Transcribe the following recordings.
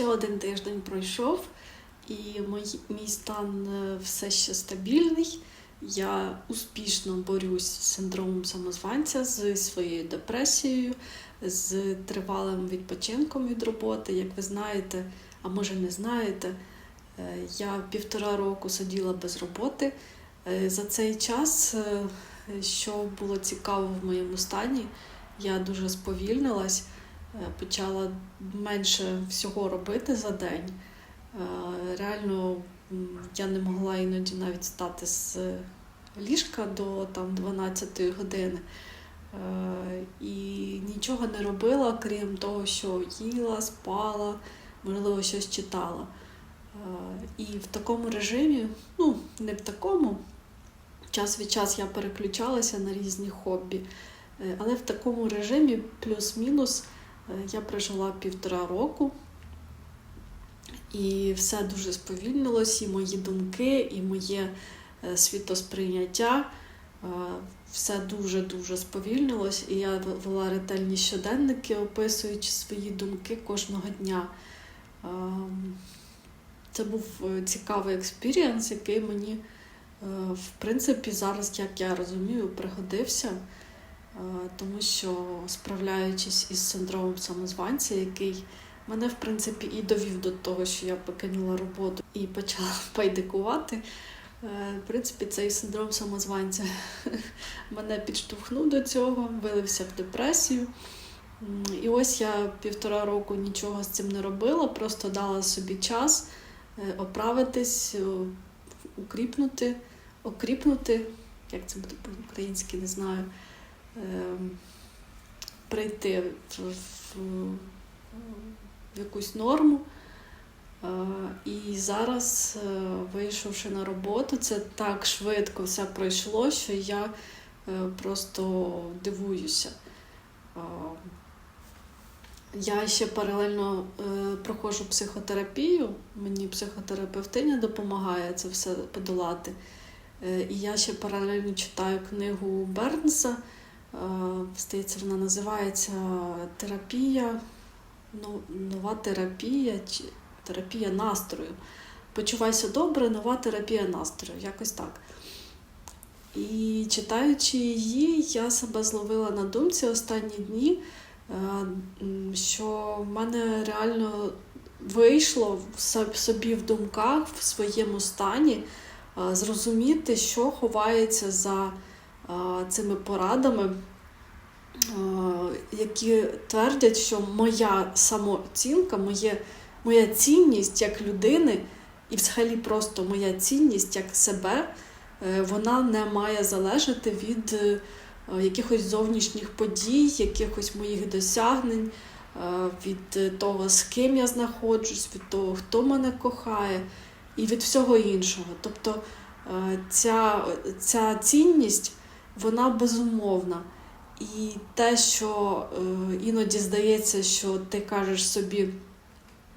Ще один тиждень пройшов, і мій, мій стан е, все ще стабільний. Я успішно борюсь з синдромом самозванця, з своєю депресією, з тривалим відпочинком від роботи. Як ви знаєте, а може не знаєте, е, я півтора року сиділа без роботи. Е, За цей час, що було цікаво в моєму стані, я дуже сповільнилась, почала менше всього робити за день. Е, Реально я не могла іноді навіть стати з ліжка до там, 12 години. Е, І нічого не робила, крім того, що їла, спала, можливо, щось читала. Е, І в такому режимі, ну, не в такому, час від часу я переключалася на різні хобі. Е, Але в такому режимі, плюс-мінус, е, я прожила півтора року. І все дуже сповільнилось, і мої думки, і моє е, світосприйняття. е, Все дуже-дуже сповільнилось, і я вела ретельні щоденники, описуючи свої думки кожного дня. Ем, Це був е, цікавий експірієнс, який мені, е, в принципі, зараз, як я розумію, пригодився, е, тому що справляючись із синдромом самозванця, який мене, в принципі, і довів до того, що я покинула роботу і почала пайдикувати. Е, В принципі, цей синдром самозванця мене підштовхнув до цього, вилився в депресію. І ось я півтора року нічого з цим не робила, просто дала собі час е, оправитись, укріпнути, окріпнути, як це буде по-українськи, не знаю, прийти в, якусь норму. І зараз, е, вийшовши на роботу, це так швидко все пройшло, що я е, просто дивуюся. Я ще паралельно е, проходжу психотерапію, мені психотерапевтиня допомагає це все подолати. І я ще паралельно читаю книгу Бернса. Е, Здається, вона називається Терапія, ну, нова терапія терапія настрою. Почувайся добре, нова терапія настрою, якось так. І читаючи її, я себе зловила на думці останні дні, е, що в мене реально вийшло в собі в думках, в своєму стані е, зрозуміти, що ховається за цими порадами, які твердять, що моя самооцінка, моє моя цінність як людини, і взагалі просто моя цінність як себе, е, вона не має залежати від е, якихось зовнішніх подій, якихось моїх досягнень, е, від того, з ким я знаходжусь, від того, хто мене кохає, і від всього іншого. Тобто ця, ця цінність, вона безумовна. І те, що е, іноді здається, що ти кажеш собі,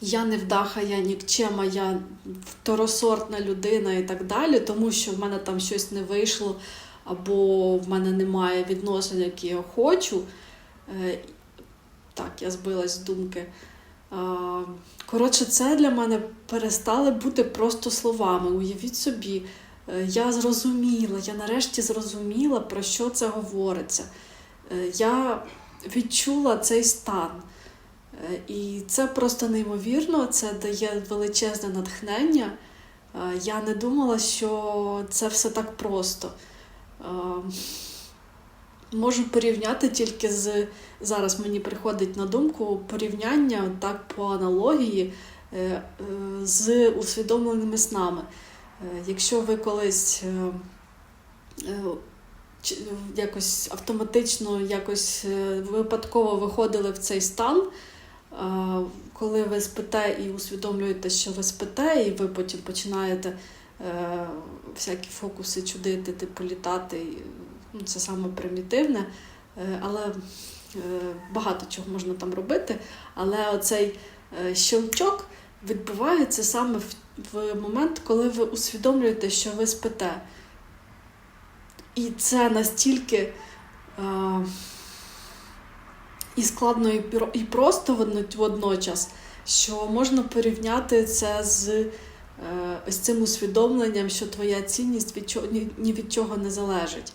я невдаха, я нікчема, я второсортна людина і так далі, тому що в мене там щось не вийшло, або в мене немає відносин, які я хочу. Е, Так, я збилась з думки. Коротше, це для мене перестали бути просто словами. Uявіть собі, я зрозуміла, я нарешті зрозуміла, про що це говориться. Е, Я відчула цей стан. Е, І це просто неймовірно, це дає величезне натхнення. Е, Я не думала, що це все так просто. Е, Можу порівняти тільки з зараз мені приходить на думку порівняння так по аналогії е, е, з усвідомленими снами. Е, Якщо ви колись е, е, якось автоматично, якось випадково виходили в цей стан, коли ви спите і усвідомлюєте, що ви спите, і ви потім починаєте всякі фокуси чудити, типу літати. Ну, це саме примітивне, але багато чого можна там робити. Але оцей щелчок відбувається саме в, в момент, коли ви усвідомлюєте, що ви спите. І це настільки е, і складно, і, просто водночас, що можна порівняти це з е, ось цим усвідомленням, що твоя цінність від чого, ні, ні від чого не залежить.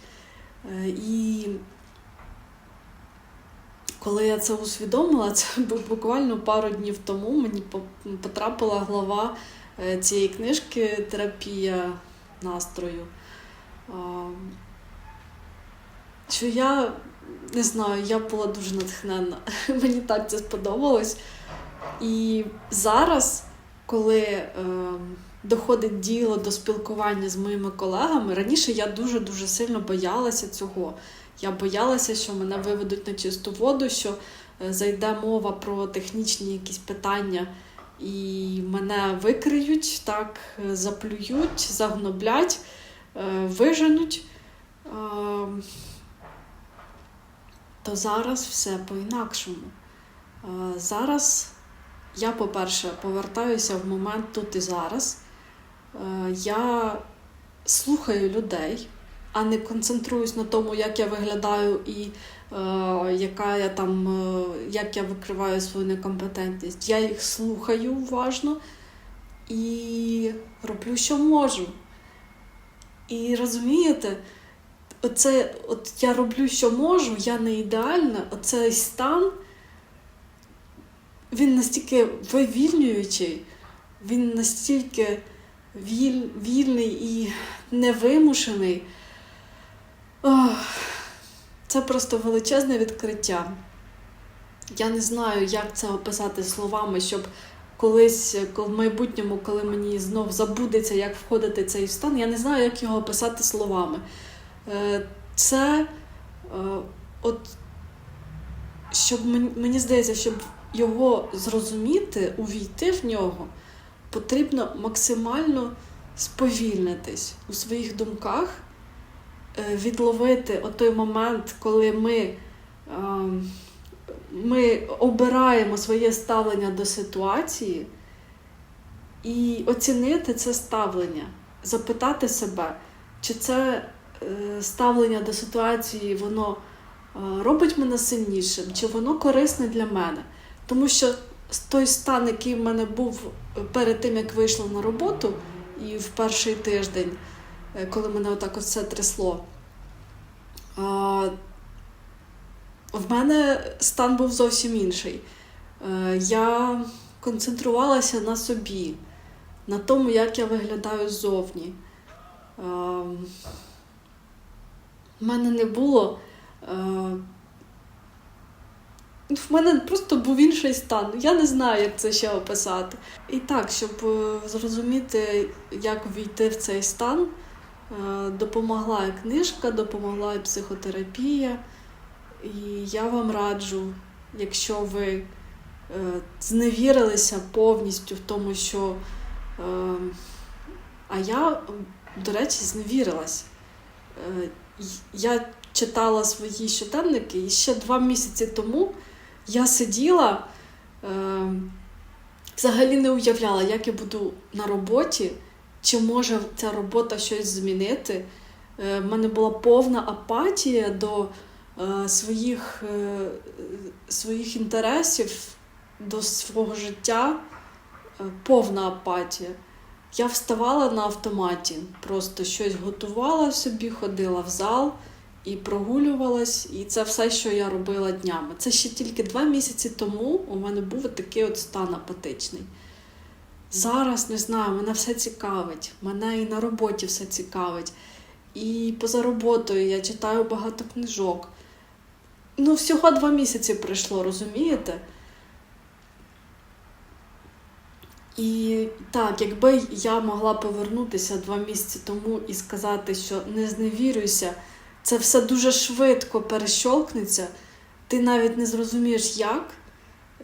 Е, і коли я це усвідомила, це буквально пару днів тому мені потрапила глава цієї книжки Терапія настрою. Що я не знаю, я була дуже натхненна. Мені так це сподобалось. І зараз, коли е, доходить діло до спілкування з моїми колегами, раніше я дуже-дуже сильно боялася цього. Я боялася, що мене виведуть на чисту воду, що е, зайде мова про технічні якісь питання, і мене викриють, так, заплюють, загноблять, е, виженуть. Е, То зараз все по-інакшому. Е, Зараз я, по-перше, повертаюся в момент тут і зараз. Я слухаю людей, а не концентруюсь на тому, як я виглядаю і яка я там, е, як я викриваю свою некомпетентність. Я їх слухаю уважно і роблю, що можу. І розумієте, оце, от я роблю, що можу, я не ідеальна, оцей стан, він настільки вивільнюючий, він настільки віль, вільний і невимушений. Ох, це просто величезне відкриття. Я не знаю, як це описати словами, щоб колись, в майбутньому, коли мені знов забудеться, як входити в цей стан, я не знаю, як його описати словами. Е, Це е, от щоб мені, здається, щоб його зрозуміти, увійти в нього, потрібно максимально сповільнитись у своїх думках, відловити отой момент, коли ми, е, ми обираємо своє ставлення до ситуації і оцінити це ставлення, запитати себе, чи це е, ставлення до ситуації, воно е, робить мене сильнішим, чи воно корисне для мене. Тому що той стан, який в мене був перед тим, як вийшла на роботу, і в перший тиждень, е, коли мене отак все трясло, в мене стан був зовсім інший. Е, Я концентрувалася на собі, на тому, як я виглядаю ззовні. Ем, В мене не було. е, В мене просто був інший стан. Я не знаю, як це ще описати. І так, щоб е, зрозуміти, як війти в цей стан, е, допомогла і книжка, допомогла і психотерапія. І я вам раджу, якщо ви е, зневірилися повністю в тому, що. е, А я, до речі, зневірилась. Е, Я читала свої щоденники, і ще два місяці тому я сиділа, е, взагалі не уявляла, як я буду на роботі, чи може ця робота щось змінити. Е, В мене була повна апатія до е, своїх, е, своїх інтересів, до свого життя, е, повна апатія. Я вставала на автоматі, просто щось готувала собі, ходила в зал і прогулювалась, і це все, що я робила днями. Це ще тільки два місяці тому у мене був такий от стан апатичний. Зараз не знаю, мене все цікавить. Мене і на роботі все цікавить. І поза роботою я читаю багато книжок. Ну, всього два місяці пройшло, розумієте? І так, якби я могла повернутися два місяці тому і сказати, що не зневірюйся, це все дуже швидко перещолкнеться, ти навіть не зрозумієш як.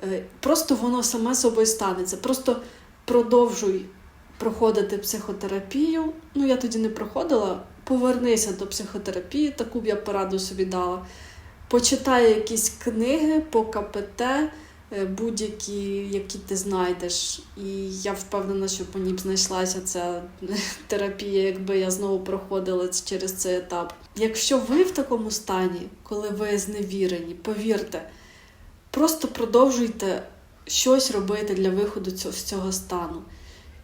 Е, Просто воно саме собою станеться. Просто продовжуй проходити психотерапію. Ну, я тоді не проходила. Повернися до психотерапії, таку б я пораду собі дала. Почитай якісь книги по КПТ, е, будь-які, які ти знайдеш. І я впевнена, що по ній б знайшлася ця терапія, якби я знову проходила через цей етап. Якщо ви в такому стані, коли ви зневірені, повірте, просто продовжуйте щось робити для виходу з цього стану.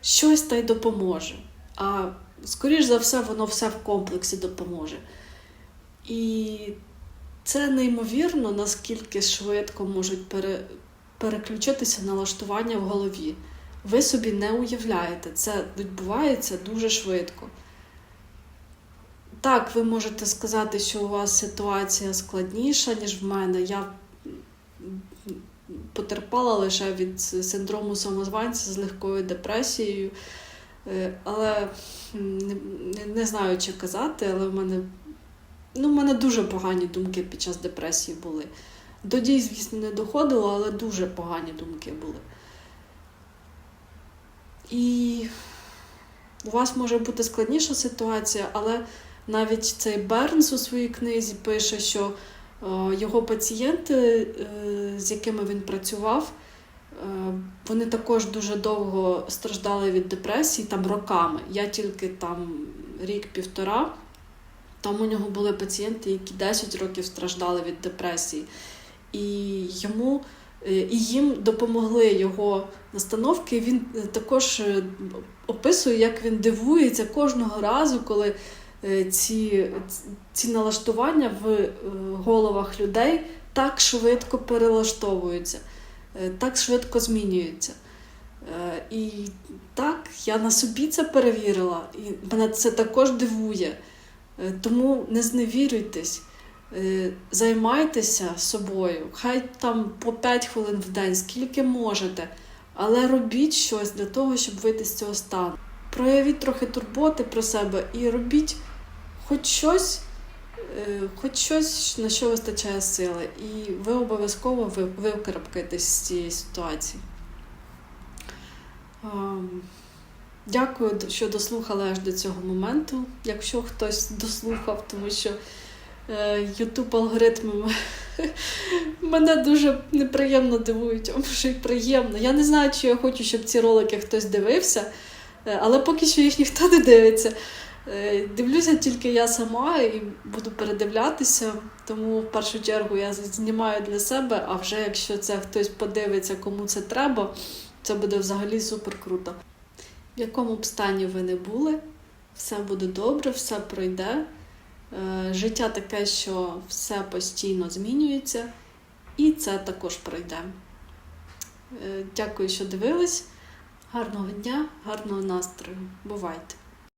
Щось та й допоможе. А скоріш за все, воно все в комплексі допоможе. І це неймовірно, наскільки швидко можуть пере, переключитися налаштування в голові. Ви собі не уявляєте, це відбувається дуже швидко. Так, ви можете сказати, що у вас ситуація складніша, ніж в мене. Я потерпала лише від синдрому самозванця з легкою депресією. Е, Але не, не- знаю, чи казати, але в мене, ну, в мене дуже погані думки під час депресії були. До дій, звісно, не доходило, але дуже погані думки були. І у вас може бути складніша ситуація, але навіть цей Бернс у своїй книзі пише, що його пацієнти, е, з якими він працював, е, вони також дуже довго страждали від депресії, там роками. Я тільки там рік-півтора. Там у нього були пацієнти, які 10 років страждали від депресії. І йому е, і їм допомогли його настановки. Він е, також е, описує, як він дивується кожного разу, коли е, ці, ці налаштування в е, головах людей так швидко перелаштовуються, е, так швидко змінюються. Е, І так, я на собі це перевірила, і мене це також дивує. Е, Тому не зневірюйтесь, е, займайтеся собою, хай там по 5 хвилин в день, скільки можете, але робіть щось для того, щоб вийти з цього стану. Проявіть трохи турботи про себе і робіть хоч щось, е, хоч щось, на що вистачає сили, і ви обов'язково ви- викарабкаєтесь з цієї ситуації. Дякую, що дослухали аж до цього моменту, якщо хтось дослухав, тому що е, YouTube алгоритми мене дуже неприємно дивують, а може й приємно. Я не знаю, чи я хочу, щоб ці ролики хтось дивився, е, але поки що їх ніхто не дивиться. Е, Дивлюся тільки я сама і буду передивлятися, тому в першу чергу я знімаю для себе, а вже якщо це хтось подивиться, кому це треба, це буде взагалі супер круто. В якому б стані ви не були, все буде добре, все пройде. Е, Життя таке, що все постійно змінюється, і це також пройде. Е, Дякую, що дивились. Гарного дня, гарного настрою. Бувайте!